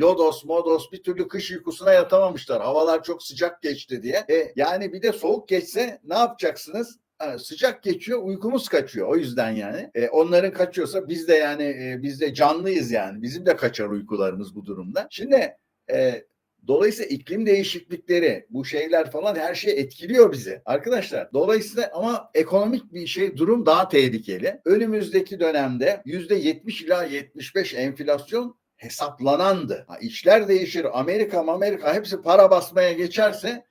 Lodos, Modos bir türlü kış uykusuna yatamamışlar. Havalar çok sıcak geçti diye. E, yani bir de soğuk geçse ne yapacaksınız? Sıcak geçiyor, uykumuz kaçıyor. O yüzden yani. E, onların kaçıyorsa biz de yani e, biz de canlıyız yani. Bizim de kaçar uykularımız bu durumda. Şimdi e, Dolayısıyla iklim değişiklikleri, bu şeyler falan her şey etkiliyor bizi arkadaşlar. Dolayısıyla ama ekonomik bir şey durum daha tehlikeli. Önümüzdeki dönemde yüzde 70 ila 75 enflasyon hesaplanandı. Ha, işler değişir. Amerika, Amerika hepsi para basmaya geçerse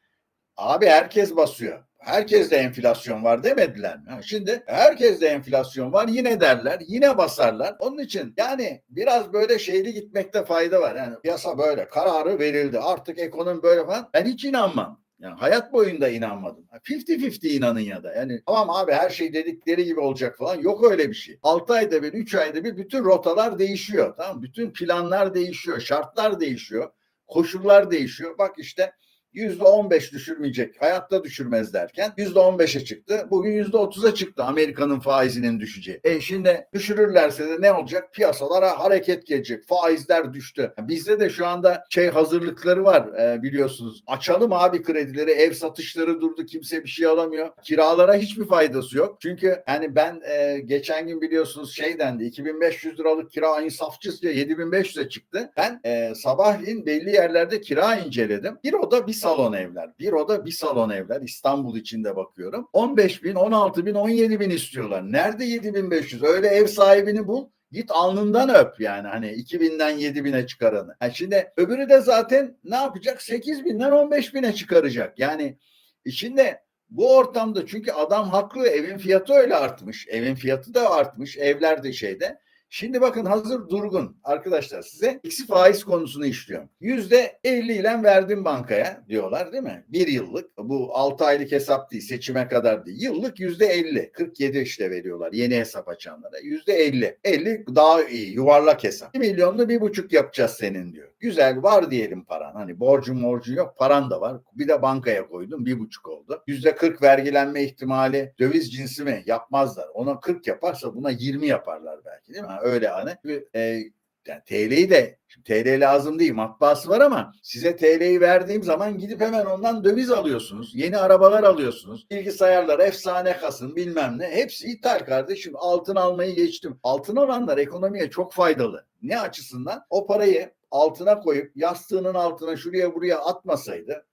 abi herkes basıyor. Herkes de enflasyon var demediler mi? Şimdi herkes de enflasyon var yine derler, yine basarlar. Onun için yani biraz böyle şeyli gitmekte fayda var. Yani piyasa böyle kararı verildi. Artık ekonomi böyle falan. Ben hiç inanmam. Yani hayat boyunda inanmadım. 50-50 inanın ya da. Yani tamam abi her şey dedikleri gibi olacak falan. Yok öyle bir şey. 6 ayda bir, 3 ayda bir bütün rotalar değişiyor. Tamam? Bütün planlar değişiyor. Şartlar değişiyor. Koşullar değişiyor. Bak işte %15 düşürmeyecek. Hayatta düşürmez derken %15'e çıktı. Bugün %30'a çıktı Amerika'nın faizinin düşeceği. E şimdi düşürürlerse de ne olacak? Piyasalara hareket gelecek. Faizler düştü. Bizde de şu anda şey hazırlıkları var e, biliyorsunuz. Açalım abi kredileri. Ev satışları durdu. Kimse bir şey alamıyor. Kiralara hiçbir faydası yok. Çünkü yani ben e, geçen gün biliyorsunuz şey dendi. 2500 liralık kira insafçısıca 7500'e çıktı. Ben e, sabahleyin belli yerlerde kira inceledim. Bir oda bir salon evler. Bir oda bir salon evler. İstanbul içinde bakıyorum. 15 bin, 16 bin, 17 bin istiyorlar. Nerede 7500? Öyle ev sahibini bul. Git alnından öp yani hani 2000'den 7000'e çıkaranı. Ha şimdi öbürü de zaten ne yapacak? 8000'den 15000'e çıkaracak. Yani içinde bu ortamda çünkü adam haklı evin fiyatı öyle artmış. Evin fiyatı da artmış. Evler de şeyde. Şimdi bakın hazır durgun arkadaşlar size eksi faiz konusunu işliyorum. Yüzde 50 ile verdim bankaya diyorlar değil mi? Bir yıllık bu 6 aylık hesap değil seçime kadar değil. Yıllık yüzde 50 47 işte veriyorlar yeni hesap açanlara. Yüzde 50 50 daha iyi yuvarlak hesap. 1 milyonlu bir buçuk yapacağız senin diyor. Güzel var diyelim paran hani borcun borcun yok paran da var. Bir de bankaya koydum bir buçuk oldu. Yüzde 40 vergilenme ihtimali döviz cinsi mi yapmazlar. Ona 40 yaparsa buna 20 yaparlar belki değil mi? Öyle hani. E, yani TL'yi de TL lazım değil matbaası var ama size TL'yi verdiğim zaman gidip hemen ondan döviz alıyorsunuz. Yeni arabalar alıyorsunuz. Bilgisayarlar efsane kasın bilmem ne. Hepsi ithal kardeşim. Altın almayı geçtim. Altın alanlar ekonomiye çok faydalı. Ne açısından? O parayı altına koyup yastığının altına şuraya buraya atmasaydı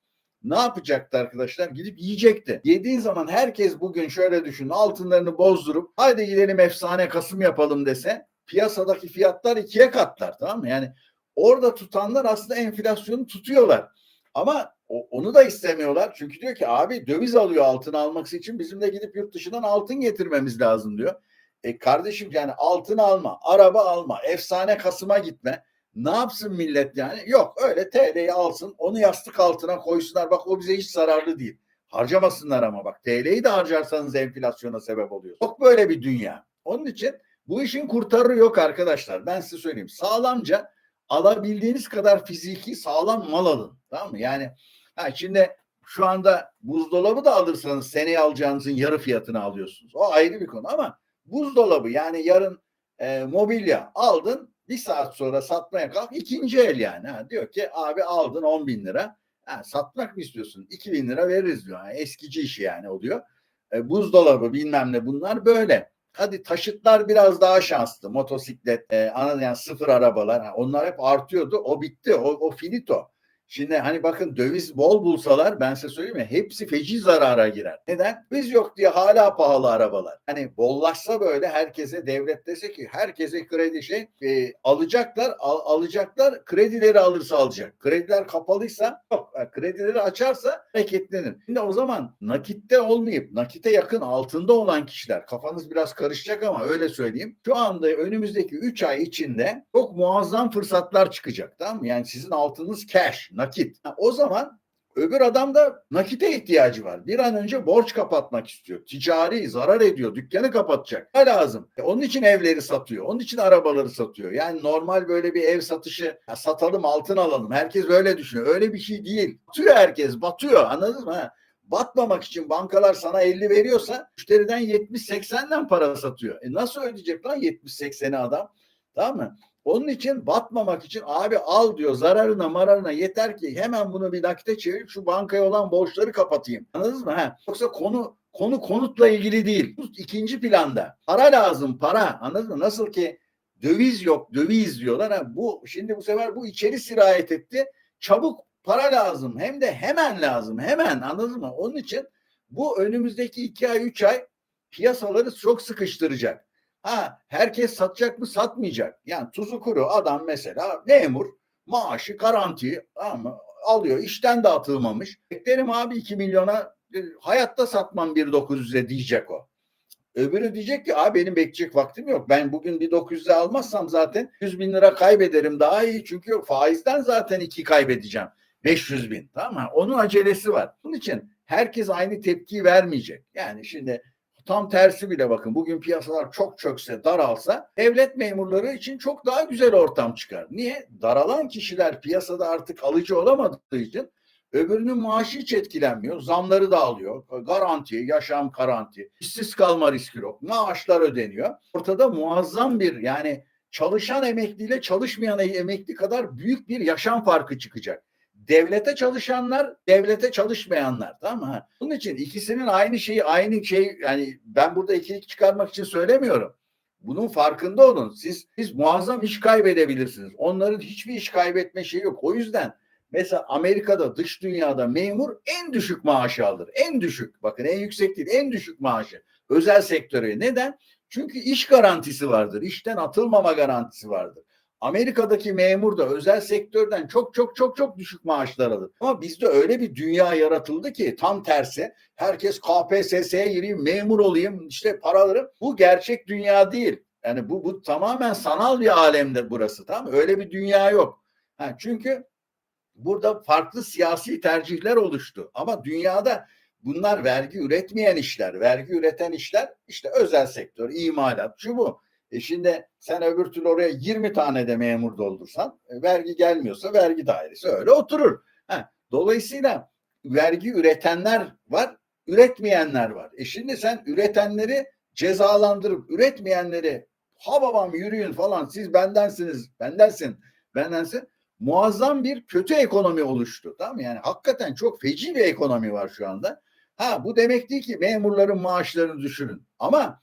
ne yapacaktı arkadaşlar? Gidip yiyecekti. Yediğin zaman herkes bugün şöyle düşün altınlarını bozdurup haydi gidelim efsane kasım yapalım dese piyasadaki fiyatlar ikiye katlar tamam mı? Yani orada tutanlar aslında enflasyonu tutuyorlar. Ama onu da istemiyorlar. Çünkü diyor ki abi döviz alıyor altın almak için bizim de gidip yurt dışından altın getirmemiz lazım diyor. E kardeşim yani altın alma, araba alma, efsane kasıma gitme. Ne yapsın millet yani? Yok öyle TL'yi alsın onu yastık altına koysunlar. Bak o bize hiç zararlı değil. Harcamasınlar ama bak TL'yi de harcarsanız enflasyona sebep oluyor. Yok böyle bir dünya. Onun için bu işin kurtarı yok arkadaşlar. Ben size söyleyeyim. Sağlamca alabildiğiniz kadar fiziki sağlam mal alın. Tamam mı? Yani ha şimdi şu anda buzdolabı da alırsanız seneye alacağınızın yarı fiyatını alıyorsunuz. O ayrı bir konu ama buzdolabı yani yarın e, mobilya aldın bir saat sonra satmaya kalk ikinci el yani. Ha, diyor ki abi aldın 10 bin lira. Ha, satmak mı istiyorsun? 2 bin lira veririz diyor. Yani eskici işi yani oluyor. E, buzdolabı bilmem ne bunlar böyle. Hadi taşıtlar biraz daha şanslı. Motosiklet, e, yani sıfır arabalar. onlar hep artıyordu. O bitti. O, o finito. Şimdi hani bakın döviz bol bulsalar ben size söyleyeyim mi? Hepsi feci zarara girer. Neden? Biz yok diye hala pahalı arabalar. Hani bollaşsa böyle herkese devlet dese ki herkese kredi şey e, alacaklar al- alacaklar kredileri alırsa alacak. Krediler kapalıysa yok. Ha, Kredileri açarsa hareketlenir. Şimdi o zaman nakitte olmayıp nakite yakın altında olan kişiler kafanız biraz karışacak ama öyle söyleyeyim. Şu anda önümüzdeki 3 ay içinde çok muazzam fırsatlar çıkacak tamam mı? Yani sizin altınız cash, nakit. O zaman öbür adam da nakite ihtiyacı var. Bir an önce borç kapatmak istiyor. Ticari zarar ediyor. Dükkanı kapatacak. Ne lazım? E, onun için evleri satıyor. Onun için arabaları satıyor. Yani normal böyle bir ev satışı ya satalım altın alalım. Herkes öyle düşünüyor. Öyle bir şey değil. Batıyor herkes. Batıyor. Anladın mı? Batmamak için bankalar sana 50 veriyorsa müşteriden 70-80'den para satıyor. E nasıl ödeyecek lan 70-80'i adam? Tamam mı? Onun için batmamak için abi al diyor zararına mararına yeter ki hemen bunu bir nakite çevirip şu bankaya olan borçları kapatayım. Anladınız mı? Ha? Yoksa konu konu konutla ilgili değil. İkinci planda. Para lazım para. Anladın mı? Nasıl ki döviz yok döviz diyorlar. Ha, bu şimdi bu sefer bu içeri sirayet etti. Çabuk para lazım. Hem de hemen lazım. Hemen anladın mı? Onun için bu önümüzdeki iki ay üç ay piyasaları çok sıkıştıracak. Ha herkes satacak mı satmayacak. Yani tuzu kuru adam mesela memur maaşı garanti ama alıyor işten de atılmamış. Beklerim abi 2 milyona e, hayatta satmam 1.900'e diyecek o. Öbürü diyecek ki abi benim bekleyecek vaktim yok. Ben bugün bir 900'e almazsam zaten 100 bin lira kaybederim daha iyi. Çünkü faizden zaten iki kaybedeceğim. 500 bin tamam mı? Onun acelesi var. Bunun için herkes aynı tepkiyi vermeyecek. Yani şimdi tam tersi bile bakın bugün piyasalar çok çökse daralsa devlet memurları için çok daha güzel ortam çıkar. Niye? Daralan kişiler piyasada artık alıcı olamadığı için öbürünün maaşı hiç etkilenmiyor. Zamları da alıyor. Garanti, yaşam garanti. işsiz kalma riski yok. Maaşlar ödeniyor. Ortada muazzam bir yani çalışan emekliyle çalışmayan emekli kadar büyük bir yaşam farkı çıkacak devlete çalışanlar, devlete çalışmayanlar. Tamam mı? Bunun için ikisinin aynı şeyi, aynı şey yani ben burada ikilik çıkarmak için söylemiyorum. Bunun farkında olun. Siz siz muazzam iş kaybedebilirsiniz. Onların hiçbir iş kaybetme şeyi yok. O yüzden mesela Amerika'da dış dünyada memur en düşük maaşı alır. En düşük. Bakın en yüksek değil, en düşük maaşı. Özel sektöre. Neden? Çünkü iş garantisi vardır. İşten atılmama garantisi vardır. Amerika'daki memur da özel sektörden çok çok çok çok düşük maaşlar alır. Ama bizde öyle bir dünya yaratıldı ki tam tersi. Herkes KPSS'ye gireyim, memur olayım, işte paralarım. Bu gerçek dünya değil. Yani bu, bu tamamen sanal bir alemde burası tamam? Öyle bir dünya yok. Ha, çünkü burada farklı siyasi tercihler oluştu. Ama dünyada bunlar vergi üretmeyen işler, vergi üreten işler işte özel sektör, imalat, şu bu. E şimdi sen öbür türlü oraya 20 tane de memur doldursan e, vergi gelmiyorsa vergi dairesi öyle oturur. Ha, dolayısıyla vergi üretenler var, üretmeyenler var. E şimdi sen üretenleri cezalandırıp üretmeyenleri ha babam yürüyün falan siz bendensiniz, bendensin, bendensin. Muazzam bir kötü ekonomi oluştu. Tamam mı? Yani hakikaten çok feci bir ekonomi var şu anda. Ha bu demek değil ki memurların maaşlarını düşürün. Ama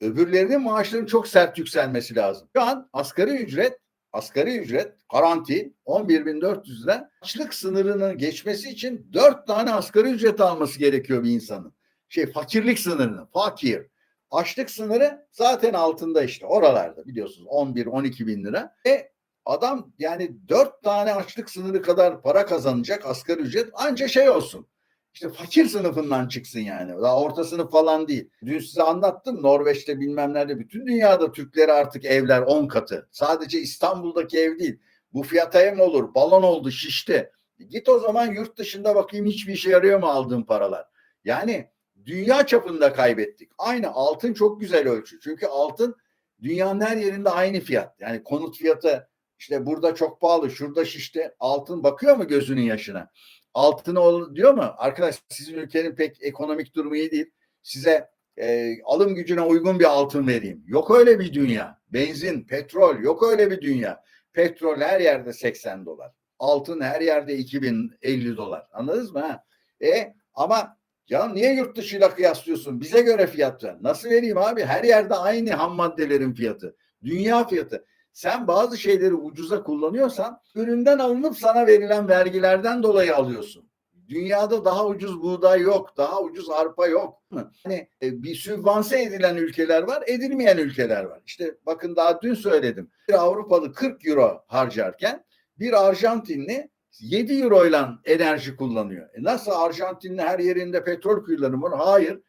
öbürlerinin maaşlarının çok sert yükselmesi lazım. Şu an asgari ücret asgari ücret garanti 11.400 lira açlık sınırının geçmesi için 4 tane asgari ücret alması gerekiyor bir insanın. Şey fakirlik sınırını fakir. Açlık sınırı zaten altında işte oralarda biliyorsunuz 11-12 bin lira. E adam yani 4 tane açlık sınırı kadar para kazanacak asgari ücret anca şey olsun işte fakir sınıfından çıksın yani. Daha orta sınıf falan değil. Dün size anlattım Norveç'te bilmem nerede bütün dünyada Türklere artık evler 10 katı. Sadece İstanbul'daki ev değil. Bu fiyata ev olur? Balon oldu şişti. Git o zaman yurt dışında bakayım hiçbir işe yarıyor mu aldığın paralar. Yani dünya çapında kaybettik. Aynı altın çok güzel ölçü. Çünkü altın dünyanın her yerinde aynı fiyat. Yani konut fiyatı işte burada çok pahalı, şurada şişti. Altın bakıyor mu gözünün yaşına? Altını ol diyor mu? Arkadaş sizin ülkenin pek ekonomik durumu iyi değil. Size e, alım gücüne uygun bir altın vereyim. Yok öyle bir dünya. Benzin, petrol yok öyle bir dünya. Petrol her yerde 80 dolar. Altın her yerde 2050 dolar. Anladınız mı? Ha? E, ama ya niye yurt dışıyla kıyaslıyorsun? Bize göre fiyat ver. Nasıl vereyim abi? Her yerde aynı ham maddelerin fiyatı. Dünya fiyatı sen bazı şeyleri ucuza kullanıyorsan üründen alınıp sana verilen vergilerden dolayı alıyorsun. Dünyada daha ucuz buğday yok, daha ucuz arpa yok. Hani bir sübvanse edilen ülkeler var, edilmeyen ülkeler var. İşte bakın daha dün söyledim. Bir Avrupalı 40 euro harcarken bir Arjantinli 7 euro ile enerji kullanıyor. E nasıl Arjantinli her yerinde petrol kuyuları mı? Hayır.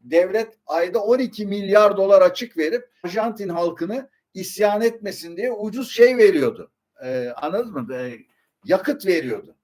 Devlet ayda 12 milyar dolar açık verip Arjantin halkını isyan etmesin diye ucuz şey veriyordu. Ee, anladınız mı? Ee, yakıt veriyordu.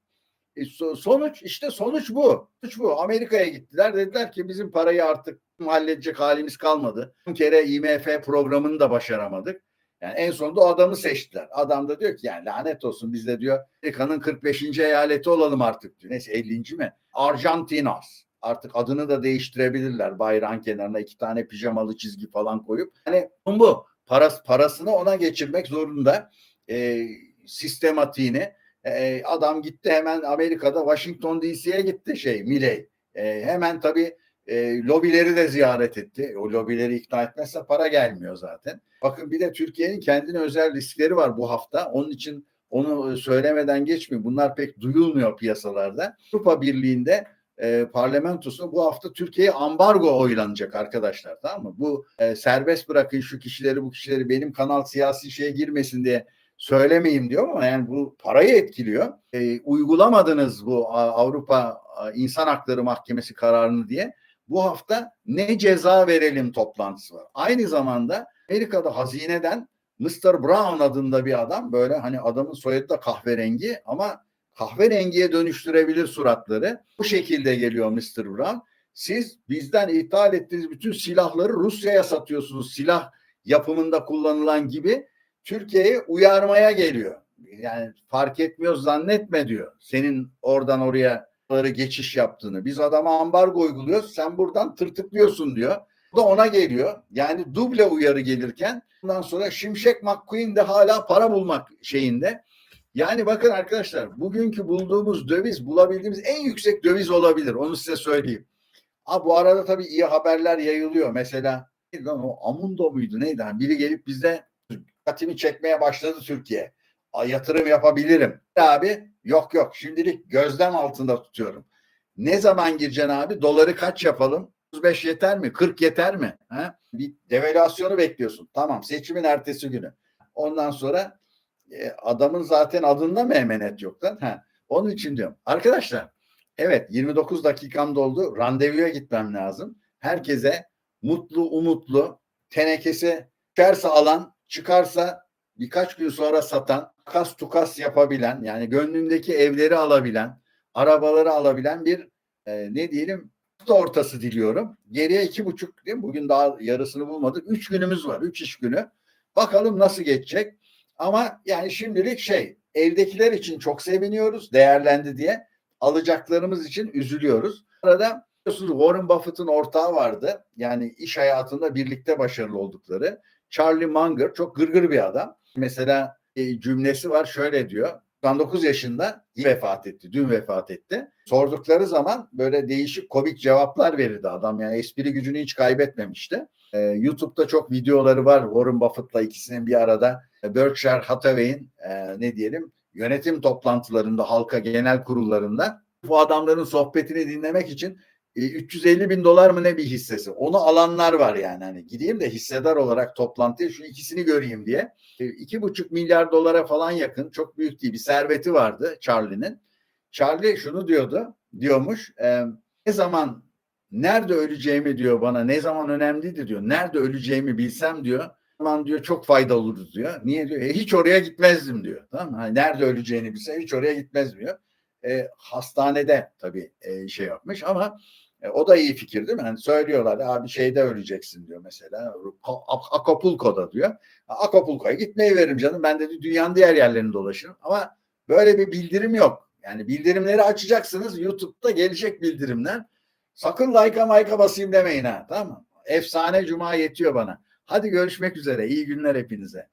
E, so, sonuç işte sonuç bu. Sonuç bu. Amerika'ya gittiler. Dediler ki bizim parayı artık halledecek halimiz kalmadı. Bir kere IMF programını da başaramadık. Yani en sonunda o adamı seçtiler. Adam da diyor ki yani lanet olsun biz de diyor Amerika'nın 45. eyaleti olalım artık diyor. Neyse 50. mi? Arjantinas. Artık adını da değiştirebilirler. Bayrağın kenarına iki tane pijamalı çizgi falan koyup. Hani bu paras, parasını ona geçirmek zorunda. E, sistematiğini. E, adam gitti hemen Amerika'da Washington DC'ye gitti şey Milley. E, hemen tabii e, lobileri de ziyaret etti. O lobileri ikna etmezse para gelmiyor zaten. Bakın bir de Türkiye'nin kendine özel riskleri var bu hafta. Onun için onu söylemeden geçmiyor. Bunlar pek duyulmuyor piyasalarda. Avrupa Birliği'nde e, parlamentosu bu hafta Türkiye'ye ambargo oylanacak arkadaşlar tamam mı? Bu e, serbest bırakın şu kişileri bu kişileri benim kanal siyasi şeye girmesin diye söylemeyeyim diyor ama yani bu parayı etkiliyor. E, uygulamadınız bu Avrupa İnsan Hakları Mahkemesi kararını diye bu hafta ne ceza verelim toplantısı var. Aynı zamanda Amerika'da hazineden Mr. Brown adında bir adam böyle hani adamın soyadı da kahverengi ama kahverengiye dönüştürebilir suratları. Bu şekilde geliyor Mr. Brown. Siz bizden ithal ettiğiniz bütün silahları Rusya'ya satıyorsunuz. Silah yapımında kullanılan gibi Türkiye'yi uyarmaya geliyor. Yani fark etmiyor zannetme diyor. Senin oradan oraya geçiş yaptığını. Biz adama ambargo uyguluyoruz. Sen buradan tırtıklıyorsun diyor. Bu da ona geliyor. Yani duble uyarı gelirken ondan sonra Şimşek McQueen de hala para bulmak şeyinde. Yani bakın arkadaşlar bugünkü bulduğumuz döviz bulabildiğimiz en yüksek döviz olabilir. Onu size söyleyeyim. Ha, bu arada tabii iyi haberler yayılıyor. Mesela lan o Amundo muydu neydi? Yani biri gelip bizde dikkatimi çekmeye başladı Türkiye. A, yatırım yapabilirim. Abi yok yok şimdilik gözlem altında tutuyorum. Ne zaman gireceksin abi? Doları kaç yapalım? 35 yeter mi? 40 yeter mi? Ha? Bir devalüasyonu bekliyorsun. Tamam seçimin ertesi günü. Ondan sonra e, adamın zaten adında mı emanet yok lan? Ha. Onun için diyorum. Arkadaşlar evet 29 dakikam doldu. Randevuya gitmem lazım. Herkese mutlu umutlu tenekesi çıkarsa alan çıkarsa birkaç gün sonra satan kas tukas yapabilen yani gönlündeki evleri alabilen arabaları alabilen bir e, ne diyelim ortası diliyorum. Geriye iki buçuk değil mi? Bugün daha yarısını bulmadık. Üç günümüz var. Üç iş günü. Bakalım nasıl geçecek. Ama yani şimdilik şey evdekiler için çok seviniyoruz değerlendi diye. Alacaklarımız için üzülüyoruz. Arada biliyorsunuz Warren Buffett'ın ortağı vardı. Yani iş hayatında birlikte başarılı oldukları. Charlie Munger çok gırgır bir adam. Mesela e, cümlesi var şöyle diyor. 99 yaşında vefat etti. Dün vefat etti. Sordukları zaman böyle değişik komik cevaplar verirdi adam. Yani espri gücünü hiç kaybetmemişti. Ee, YouTube'da çok videoları var Warren Buffett'la ikisinin bir arada. Berkshire Hathaway'in e, ne diyelim yönetim toplantılarında, halka genel kurullarında bu adamların sohbetini dinlemek için 350 bin dolar mı ne bir hissesi. Onu alanlar var yani. Hani gideyim de hissedar olarak toplantıya şu ikisini göreyim diye. E, iki buçuk milyar dolara falan yakın çok büyük değil bir serveti vardı Charlie'nin. Charlie şunu diyordu, diyormuş. E, ne zaman nerede öleceğimi diyor bana ne zaman önemliydi diyor. Nerede öleceğimi bilsem diyor. Zaman diyor çok faydalı oluruz diyor. Niye diyor? E, hiç oraya gitmezdim diyor. Tamam mı? Hani nerede öleceğini bilsem hiç oraya gitmez diyor. E, hastanede tabii e, şey yapmış ama e, o da iyi fikir değil mi? Hani söylüyorlar abi şeyde öleceksin diyor mesela. Acapulco'da diyor. Acapulco'ya gitmeyi veririm canım. Ben de dünyanın diğer yerlerini dolaşırım. Ama böyle bir bildirim yok. Yani bildirimleri açacaksınız. YouTube'da gelecek bildirimler. Sakın like'a mayka basayım demeyin ha. Tamam mı? Efsane cuma yetiyor bana. Hadi görüşmek üzere. İyi günler hepinize.